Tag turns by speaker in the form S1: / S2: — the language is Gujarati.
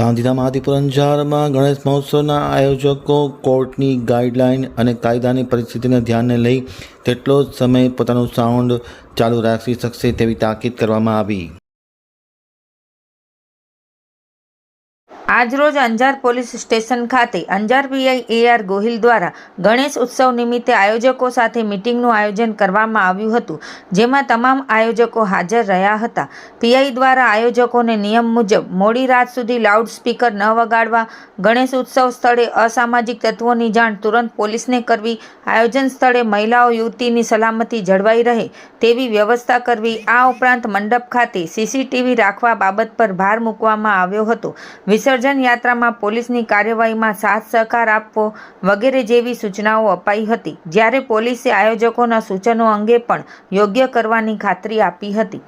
S1: ગાંધીધામ આદિપુર અંજારમાં ગણેશ મહોત્સવના આયોજકો, કોર્ટની ગાઈડલાઈન અને કાયદાની પરિસ્થિતિને ધ્યાને લઈ તેટલો જ સમય પોતાનું સાઉન્ડ ચાલુ રાખી શકશે તેવી તાકીદ કરવામાં આવી.
S2: આજરોજ અંજાર પોલીસ સ્ટેશન ખાતે Anjar PI A R Gohil દ્વારા ગણેશ ઉત્સવ નિમિત્તે આયોજકો સાથે મિટિંગનું આયોજન કરવામાં આવ્યું હતું, જેમાં તમામ આયોજકો હાજર રહ્યા હતા. પીઆઈ દ્વારા આયોજકોને નિયમ મુજબ મોડી રાત સુધી લાઉડસ્પીકર ન વગાડવા, ગણેશ ઉત્સવ સ્થળે અસામાજિક તત્વોની જાણ તુરંત પોલીસને કરવી, આયોજન સ્થળે મહિલાઓ, યુવતીની સલામતી જળવાઈ રહે તેવી વ્યવસ્થા કરવી, આ ઉપરાંત મંડપ ખાતે સીસીટીવી રાખવા બાબત પર ભાર મૂકવામાં આવ્યો હતો. વિસર્જન યાત્રામાં પોલીસની કાર્યવાહીમાં સાથ સહકાર આપવો વગેરે જેવી સૂચનાઓ અપાઈ હતી, જ્યારે પોલીસે આયોજકોના સૂચનો અંગે પણ યોગ્ય કરવાની ખાતરી આપી હતી.